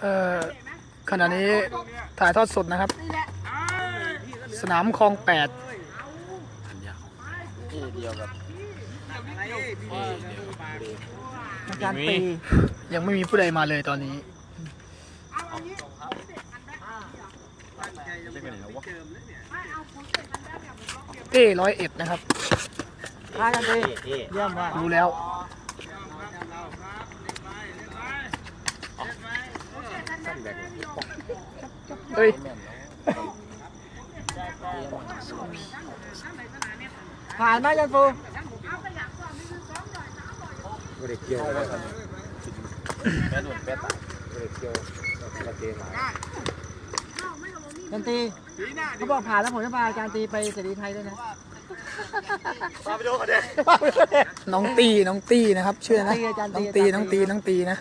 เอ่อขณะนี้ถ่ายทอดสดนะครับ สนามคลองแปดที่เดียวกับอาจารย์ปียังไม่มีผู้ใดมาเลยตอนนี้เล่นกันไหนแล้ววะเต้ร้อยเอ็ดนะครับอาจารย์ปีเยี่ยมว่ากรู้แล้ว สั้นแบก เฮ้ยผ่านไหมอาจารย์ฟูไม่ได้เกี่ยวเลยครับแม่หนุ่มแม่ตายไม่ได้เกี่ยวกระเทียมหลายอาจารย์ตีเขาบอกผ่านแล้วผมจะพาอาจารย์ตีไปเสรีไทยด้วยนะมาไปดูกันเลยน้องตีน้องตีนะครับชื่ออะไรตีอาจารย์น้ตีองตีน้องตีน้องตีนะ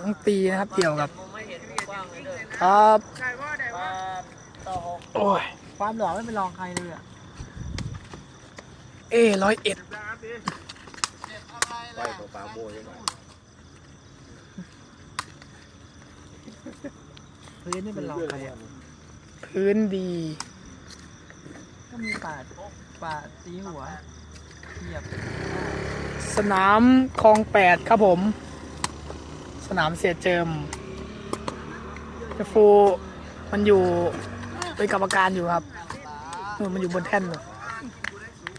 น้องตีนะครับเกี่ยวกับ ครับโอ้ยความหล่อไม่เป็นรองใครเลยอะเอร้อยเอ็ดไปตัวปลาโบยยังไงพื้นไม่เป็นรองใครอะพื้นดี ก็มีปาดปาดตีหัวเหยียบสนามคลองแปดครับผม สนามเสียเจิม เฟูมันอยู่เป็นกรรมการอยู่ครับมันอยู่บนแท่น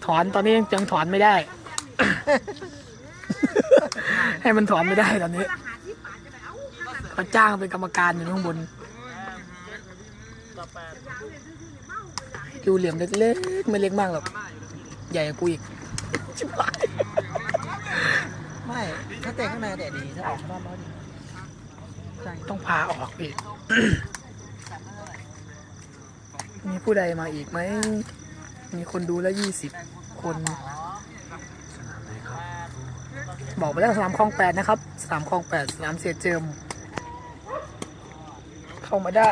ถอนตอนนี้ยังยังถอนไม่ได้ ให้มันถอนไม่ได้ตอนนี้เขาจ้างเป็นกรรมการอยู่ข้างบนดูเหลี่ยมเล็กๆไม่เล็กมากหรอกใหญ่กว่ากูอีกไม่ถ้าเตะข้างในเตะดีถ้าออกข้างนอกดี ต้องพาออกพี่มีผู้ใดมาอีกไหม มีคนดูแล้วยี่สิบคนบอกไปแล้วสนามคลองแปดนะครับ สนามคลองแปดสนามเสียเจิม เข้ามาได้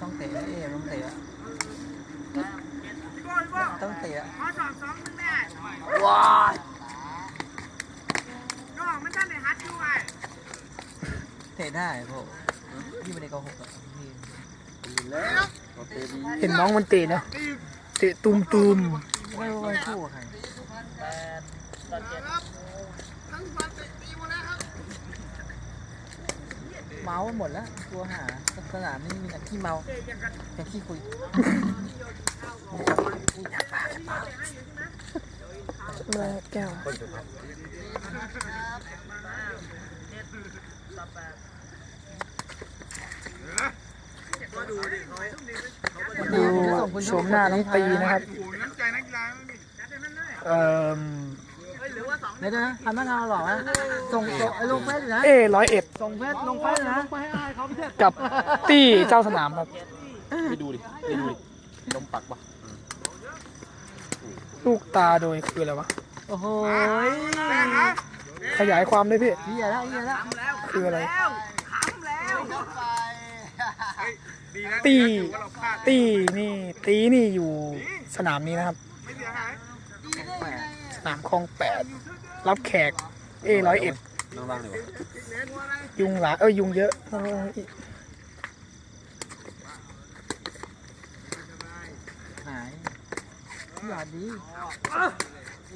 ต้องเตะเอ๊ต้องเตะ ต้องเตะอะขอสอบสองหนึ่งแม่ว้ายน้องมันท่านในฮัทด้วยเตะได้พวกพี่ไม่ได้โกหกอะพี่แล้วตัวเตะดีเห็นน้องมันเตะเนาะเตะตุมตุมไม่รู้ว่าคู่กับใคร เมาหมดแล้วตัวหาสนามนี่มีแต่ขี้เมาแต่ขี้คุยมาแก้วดูโฉมหน้าน้องตีนะครับน้ำใจนักกีฬาไม่มีเอ่อ เดี๋ยวนะทำหน้างานหล่อนะส่งส่งไอ้ลงเฟซอยู่นะ เอร้อยเอ็ดส่งเฟซลงเฟซนะไปให้อายเขาเพื่อนกับตี้เจ้าสนามครับไปดูดิไปดูดิลมปักปะลูกตาโดยคืออะไรวะ โอ้โหขยายความด้วยพี่เฮียแล้วเฮียแล้วคืออะไรแล้วขำแล้วดีนะตีว่าเราพลาดตีนี่ตีนี่อยู่สนามนี้นะครับ ไม่เสียหายส นามคลองแปดรับแขก เอร้อยเอ็ดนั่งล่างดีกว่ายุงหลายเอ้ยยุงเยอะเอ้ยหายหยอดดี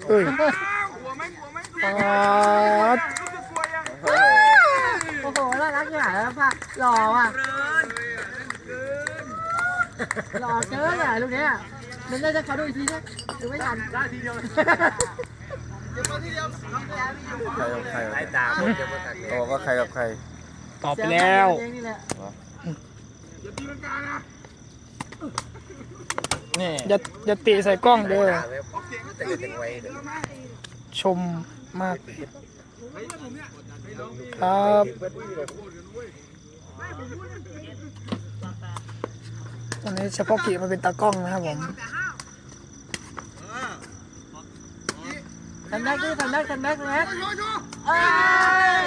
เอ้ยกลัวไหมกลัวไหมกลัวปาดรู้สึกกลัวยังโอ้โหน่ารักขนาดแล้วป่ะหล่อว่ะหล่อเกินอะลูกเนี้ย มันได้จะขอดูอีกทีนะดูไม่ทันได้ทีเดียวใครกับใครไอ้ตาโอ้ก็ใครกับใครตอบไปแล้วเองนี่แหละอย่าตีลังกานะนี่อย่าตีใส่กล้องเด้อออกเสียชมมากครับวันนี้เฉพาะกิจมาเป็นตากล้องนะครับผม ทันแม็กดิทันแม็กทันแม็กทันแม็กโชว์โชว์เอ้ย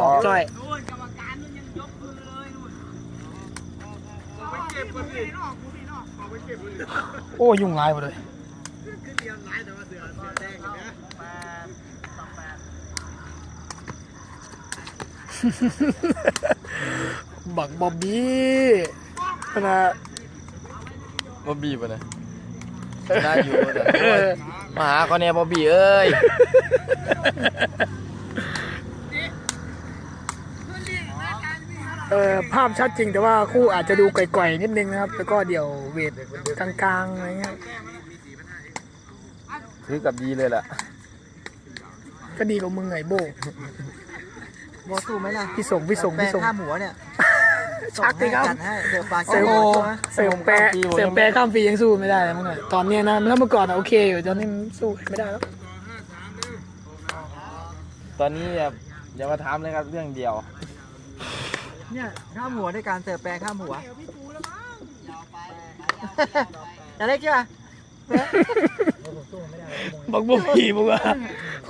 ออกจ้อยโอ้ยกรรมการมันยังยกมือเลยนู่นเก็บคนอื่นออกกูพี่นอกออกไปเก็บคนอื่นโอ้ยุ่งร้ายหมดเลยบักบอบบี้ขนาดบอบบี้ปะเนี่ยน่าอยู่แต่โอ้ย มาหาเขาเนี่ยบอบบี้เอ้ยเออภาพชัดจริงแต่ว่าคู่อาจจะดูไกลๆนิดนึงนะครับ แล้วก็เดี๋ยวเวทกลางๆอะไรเงี้ยถือกับดีเลยแหละก็ดีกว่ามึงไงโบโบสู้ไหมล่ะพี่ส่งพี่ส่งแปลพี่ส่งข้ามหัวเนี่ย ชักดิครับจัดให้เดี๋ยวปลาเสริมโอ้โหเสริมแปรเสริมแปรข้ามปียังสู้ไม่ได้เลยมั้งอะตอนเนี้ยนะถ้าเมื่อก่อนอะโอเคอยู่ตอนนี้มันสู้ไม่ได้แล้วตอนนี้อย่าอย่ามาถามเลยครับเรื่องเดียว เนี่ยข้ามหัวด้วยการเสิร์ฟแปลข้ามหัวจะเล็กใช่ปะบอกบอบบี้บอกว่า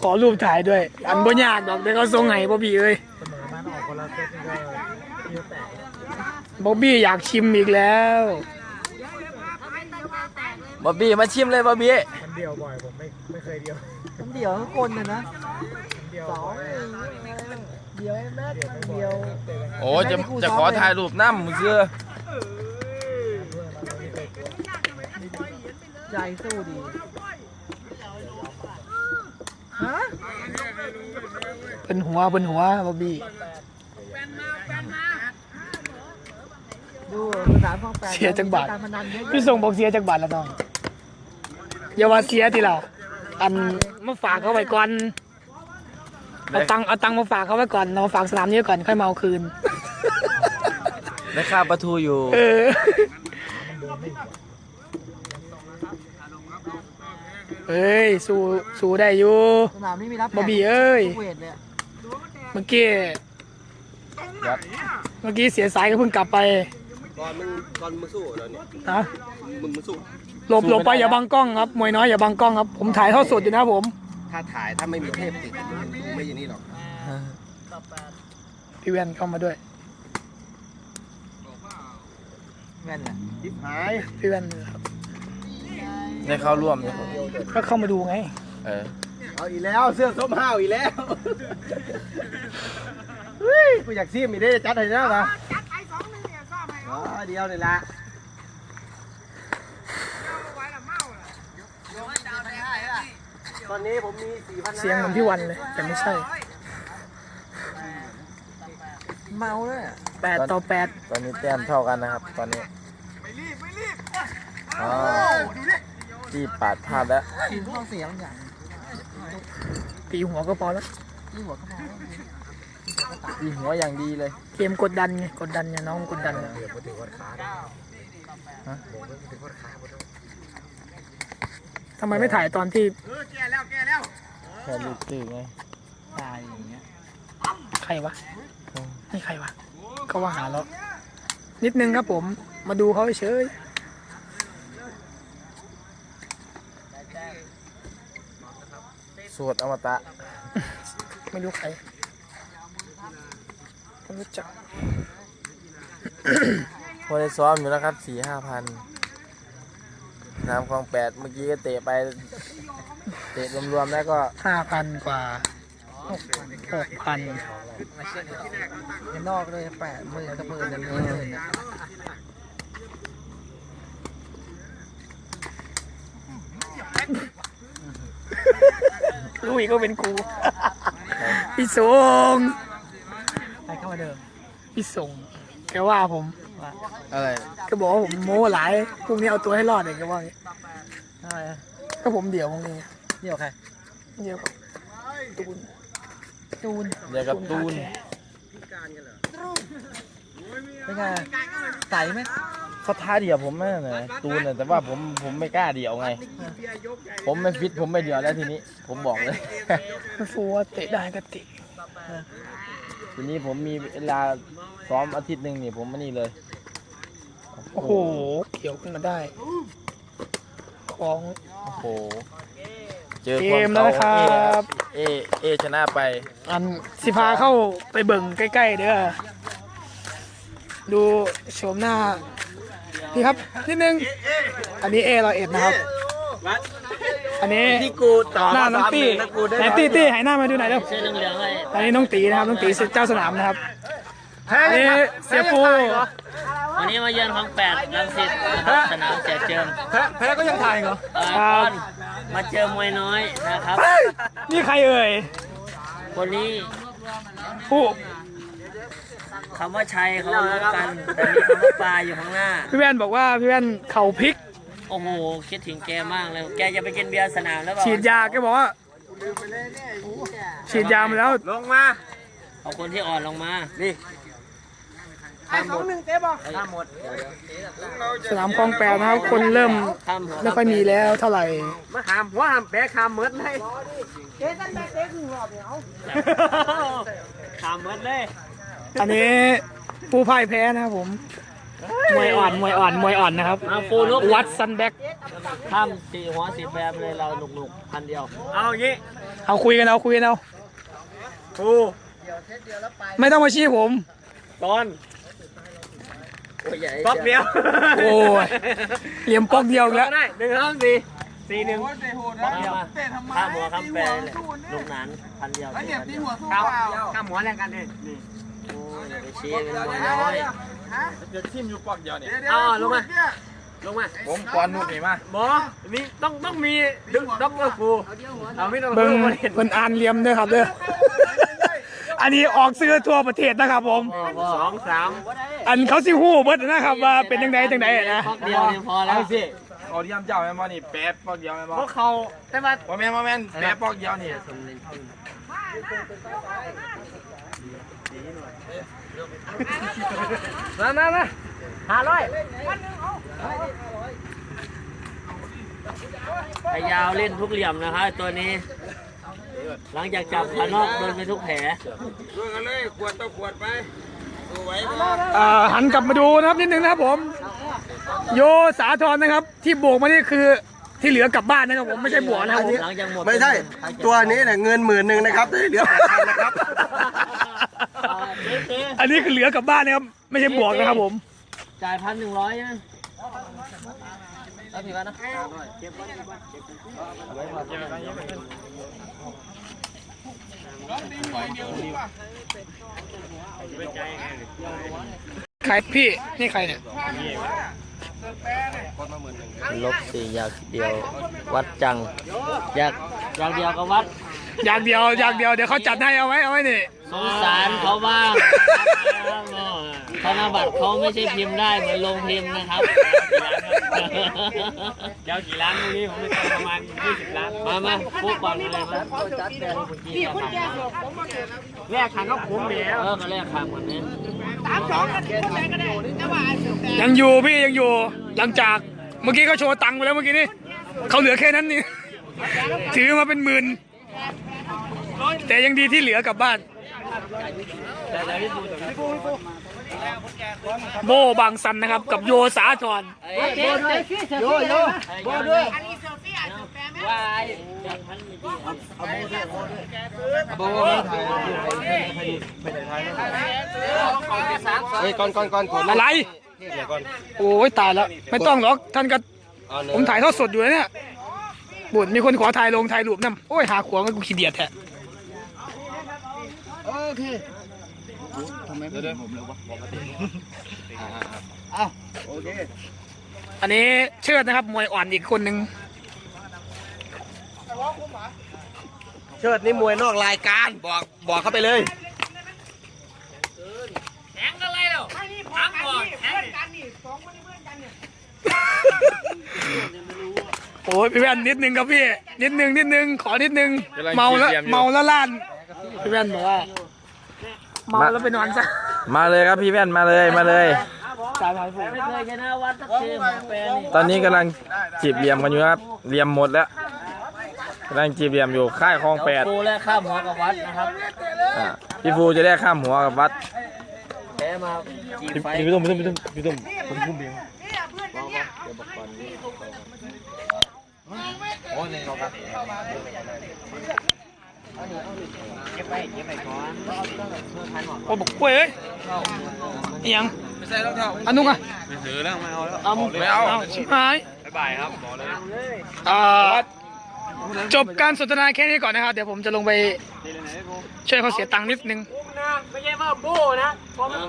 ขอรูปถ่ายด้วย อันบ่ยากดอกเดี๋ยวเขาส่งให้บอบบี้เอ้ย บอบบี้อยากชิมอีกแล้วบอบบี้มาชิมเลยบอบบี้น้ำเดียวทุกคนเลยนะสองเดียวไอ้แม่เดียว โอ้จะจะขอถ่ายรูปน้ำมือเสื้อใจสู้ดี ฮะเป็นหัวเป็นหัวบอบบี้ดูสนาม ของแปดเสียจังบาทการพนันเยอะแยะพี่ส่งบอกเสียจากบาทแล้วน้องอย่าว่าเสียทีละอันมาฝากเขาไว้ก่อนเอาตังค์เอาตังค์มาฝากเขาไว้ก่อนเอามาฝากสนามนี้ไว้ก่อนค่อยมาเอาคืน ได้ค่าประตูอยู่ เออเอ้ย สู้สู้ได้อยู่ สนามนี้มีรับบอบบี้เอ้ยทุกเวทเลยอะเมื่อกี้ยัดเมื่อกี้เสียสายก็เพิ่งกลับไป ก่อนมึงก่อนมึงสู้แล้วเนี่ยนะมึงมึงสู้หลบหลบไปอย่าบังกล้องครับมวยน้อยอย่าบังกล้องครับ ผมถ่ายทอดสดอยู่นะผม ถ้าถ่ายถ้าไม่มีเทพติดมึงไม่อย่างนี้หรอกพี่แว่นเข้ามาด้วยแม่นแหละยิบหายพี่แว่นครับได้เข้าร่วมเนี่ยก็เข้ามาดูไง เออเอาอีกแล้วเสื้อส้มห้าวอีกแล้วเฮ้ยกูอยากซีมอีกได้จัดให้แล้วนะ อ๋อเดียวเอาไว้ละเมาละตอนนี้ผมมีสี่พันเสียงเหมือนพี่วันเลย แต่ไม่ใช่ เมาเลยแปดต่อแปดตอนนี้แต้มเท่ากันนะครับ ตอนนี้ไม่รีบไม่รีบอ๋อที่ปาดพลาดแล้วกินข้าวเสียงอย่างตีหัวก็พอแล้วนี่หัวก็พอ ตีหัวอย่างดีเลย เกมกดดันไงกดดันไงน้องกดดันอะทำไมไม่ถ่ายตอนที่เออแก่แล้วแก่แล้วแค่ลูกตื้อไงตายอย่างเงี้ยใครวะนี่ใครวะก็ว่าหาแล้วนิดนึงครับผม มาดูเขาเฉยสวดอมตะ ไม่รู้ใคร ไม่รู้จักพอได้ซ้อมอยู่นะครับสี่ห้าพันน้ำคลองแปดเมื่อกี้ก็เตะไป เตะรวมๆแล้วก็ห้าพันกว่าหกพันข้างนอกเลยแปดหมื่นกับหมื่นหนึ่งหมื่นเนี่ยรู้อีกก็เป็นกูพี่สงใคร เข้ามาเดิมพี่สงแกว่าผมว่าอะไรก็บอกว่าผมโม้หลายพวกนี้เอาตัวให้รอดเลยแกว่าอย่างงี้อะไรอะก็ผมเดี่ยวพวกนี้เดี่ยวใครเดี่ยวกับตูนตูนเดี๋ยวกับตูนเป็นไงใสไหมเขาท้าเดี่ยวผมแม่น่ะตูนน่ะแต่ว่าผมผมไม่กล้าเดี่ยวไง ผมไม่ฟิตผมไม่เดี่ยวแล้วทีนี้ ผมบอกเลยไม่ฟูว่าเตะได้ก็เตะ ทีนี้ผมมีเวลาซ้อมอาทิตย์หนึ่งนี่ผมมานี่เลยโอ้โหเกี่ยวขึ้นมาได้ ของ โอ้โหเจอเกความมแล้วนะคเก่ารับเอเอชนะไป อันสิพาเข้าไปเบิ่งใกล้ๆเด้อดูโฉมหน้านี่ครับนิดนึง อันนี้เอร้อยเอ็ดนะครับ อันนี้ที่กูต่อหน้าน้องตี้แล้วกูได้ไหนตี้ตี้หายหน้ามาดูหน่อยเร็วเสื้อเหลืองๆเลยอันนี้น้องตีนะครับน้องตีเจ้าสนามนะครับอันนี้เสียฟูวันนี้มาเยือนของแปดลังสิตนะครับสนามเสียเจิมแพ้แพ้ก็ยังถ่ายเหรอเอ่อครับก่อนมาเจอมวยน้อยนะครับ นี่ใครเอ่ยคนนี้ผู้คำว่าชัยเขารู้กันแต่มีคำว่าปลาอยู่ข้างหน้า พี่แว่นบอกว่าพี่แว่นเข่าพลิก โอ้โห คิดถึงแกมากเลย แกจะไปกินเบียร์สนามแล้วเปล่าฉีดยาแกบอกว่าฉีดยามาแล้วลงมา เอาคนที่อ่อนลงมา นี่ไอ้สองหนึ่งเจ๊บอกถ้าหมดสนามคลองแปดนะครับ คนเริ่มข้ามหัวไม่ค่อยมีแล้วเท่าไหร่มาหามหัวหามแพ้คามเมิดให้เจ๊ตั้งแต่เจ๊คือหอบเนี่ยเอาข้ามหมดเลย อันนี้ผู้พ่ายแพ้นะครับผม มวยอ่อนมวยอ่อนมวยอ่อนนะครับมาฟูลุกวัดซันแบ็กข้ามสี่หัวสี่แบบเลยเราหนุกๆพันเดียว เอาอย่างงี้เอาคุยกันเอาคุยกันเอากูไม่ต้องมาชี้ผม ตอนโอ้ยใหญ่ป๊อกเดียวโอ้ยเหลี่ยมปอกเดียวอีกแล้ว ได้หนึ่งสองสี่สี่หนึ่งเตะโหดมานะมาเตะทำไมข้ามหัวข้ามตีแปหัรวเลยสู้เนี่ยลูกหนานพันเดียวไอ้เนี่ยตีหัวสู้ครับเปล่าข้ามหัวแรงกันเลยนี่โอ้ยอย่า ไปชี้เป็นมวยน้อยฮะจะทิมอยู่ปอกเดียวเนี่ยเดี๋ยวเดี๋ยวเอาลงมาลงมาผมก่อนนู่นนี่มาหมอมีต้องต้องมีดึงด็อกเตอร์ฟูเอาไม่ต้องเบิ่งมาเห็นเพิ่นอ่านเลียมด้วยครับเด้ออันนี้ออกซื้อทั่วประเทศนะครับผมสองสามอันเขาสิฮู้เบิดนะครับว่าเป็นจังไดจังไดนะพอกเดียวพอแล้วสิ เอาเยี่ยมเจ้าแม่นบ่นี่แป๊บปอกเดียวแม่นบ่พวกเขาได้มาบ่แม่นบ่แม่นแป๊บปอกเดียวนี่มามามาห้าร้อยพยาวเล่นทุกเหลี่ยมนะครับตัวนี้ หลังจากจับขานอกโดนไปทุกแผลด้วยกันเลยขวดต่อขวดไปดูไว้อ่าหันกลับมาดูนะครับนิดนึงนะครับผม โยสาธรนะครับ ที่โบกมานี่คือที่เหลือกลับบ้านนะครับผมไม่ใช่บวกนะครับผมหลังจากหมดไม่ใช่ ตัวนี้เนี่ยเงินหมื่นหนึ่งนะครับได้เหลือแปดพันนะครับ อ่าเจ๊เจ๊อันนี้คือเหลือกลับบ้านนะครับไม่ใช่บวกนะครับผม จ่ายพันหนึ่งร้อยนะเอาผิดวันนะใครพี่นี่ใครเนี่ย ลบสี่อยากเดียว วัดจัง อยากอยากเดียวก็วัด อย่างเดียวอย่างเดียวเดี๋ยวเขาจัดให้เอาไว้เอาไว้นี่ สงสารเขาบ้างธนบัตรเขาไม่ใช่พิมพ์ได้เหมือนลงพิมพ์นะครับเดี๋ยวกี่ล้านตรงนี้ผมจะประมาณยี่สิบล้าน มามาพูดก่อนเลยมาพี่คุณแกบอกผมมาเกิดแรกทางก็คุ้มแล้วเออก็แรกขางหมดนี้สามสองกันคนไหนก็ได้แต่ว่าไอ้เสือแปดยังอยู่พี่ยังอยู่หลังจากเมื่อกี้เขาโชว์ตังค์ไปแล้วเมื่อกี้นี่เขาเหลือแค่นั้นนี่ ถือมาเป็นหมื่นแต่ยังดีที่เหลือกลับบ้าน โบบางสันนะครับ กับโยสาธรโยโย่โบด้วยอันนี้เซลฟี่อะ เสือแปดไหมวายจากพันมีดีโบ้ไม่ถ่ายไม่ได้ถ่ายนะเฮ้ยก่อนก่อนก่อนก่อนอะไรโอ้ยตายแล้ว ไม่ต้องหรอกท่านก็ผมถ่ายทอดสดอยู่เนี่ยบุญมีคนขอถ่ายลงถ่ายรูปนำโอ้ยหาขวางกูขี้เดียดแท้เดี๋ยวเดี๋ยวผมเลยวะอ่าโอเคอันนี้เชิดนะครับมวยอ่อนอีกคนหนึ่ง เชิดนี่มวยนอกรายการบอกบอกเข้าไปเลยไม่นี่พอกันนี่เพื่อนกันนี่สองคนนี้เพื่อนกันเนี่ยโอ้ยพี่แว่นนิดนึงครับพี่ นิดนึงนิดนึงขอนิดนึง เมาแล้วเมาแล้วล้านพี่แว่นบอกว่าเมาแล้วไปนอนซะมาเลยครับพี่แว่นมาเลยมาเลยจ่ายไปผมไม่เคยชนะวัดสักทีหมอแปรนี่ตอนนี้กำลังจีบเหลี่ยมกันอยู่ครับเหลี่ยมหมดแล้ว กำลังจีบเหลี่ยมอยู่ค่ายคลองแปเดี๋ยดวฟูและข้ามหัวกับวัดนะครับอ่าพี่ฟูจะได้ข้ามหัวกับวัดแพ้มากี่ไฟพี่ตุ้มพี่ตุ้มพี่ตุ้มพี่ตุ้มผมพุ่มเบียงเนี่ยเพื่อนกันเนี่ยโอ้ยเขาครับโอ้บอกกล้วยเอ้ยอิหยังไม่ใช่รองเท้าอันนุกอะไม่ถือแล้วไม่เอาแล้วเอามึงไม่เอาเอาชิบหายบ๊ายบายครับบอกเลยอ่า จบการสนทนาแค่นี้ก่อนนะครับ เดี๋ยวผมจะลงไปช่วยเขาเสียตังค์นิดนึงไม่ใช่ว่าโบ้นะเพราะมัน